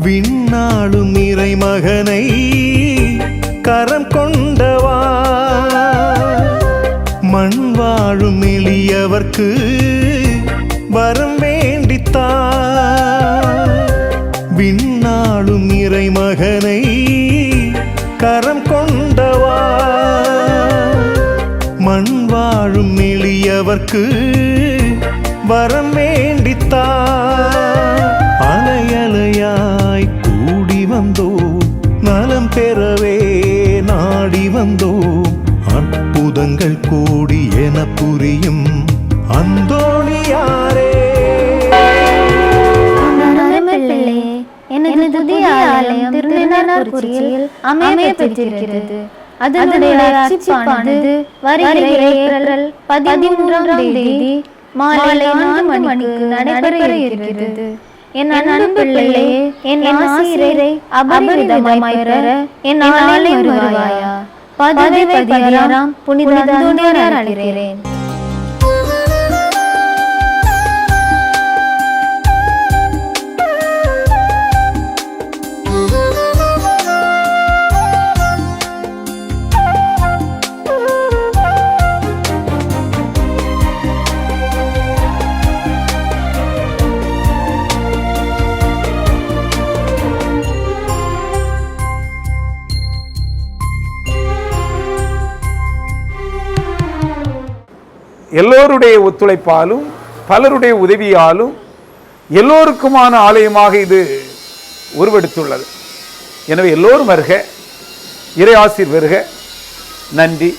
விண்ணாளும் இறை மகனை கரம் கொண்டவா? மண் வாழும் எளியவர்க்கு வரம் வேண்டித்தா? விண்ணாளும் இறை மகனை கரம் கொண்டவா? மண் வாழும் எளியவர்க்கு வரம் வேண்டித்தா? கூடி வந்தோ நலம் பெறவே நாடி வந்தோ. அற்புதங்கள் கூடி என புரியும் அந்தோணியாரே. எனது புதிய ஆலயம் திருநெல்வேலியில் அமைய பெற்றிருக்கிறது. அதனுடைய அர்ச்சிப்பானது வருகிற ஏப்ரல் பதிமூன்றாம் தேதி மாலை நான்கு மணிக்கு நடைபெற இருக்கிறது. என் அன்பு பிள்ளையே என் ஆசிரியரை அபரிதமாய் பெற என் ஆலை வருவாயா? பதவி பதியாராம் புனித அந்தோனியார் எல்லோருடைய ஒத்துழைப்பாலும் பலருடைய உதவியாலும் எல்லோருக்குமான ஆலயமாக இது உருவெடுத்துள்ளது. எனவே எல்லோரும் வருக இறை ஆசிர் வருக நன்றி.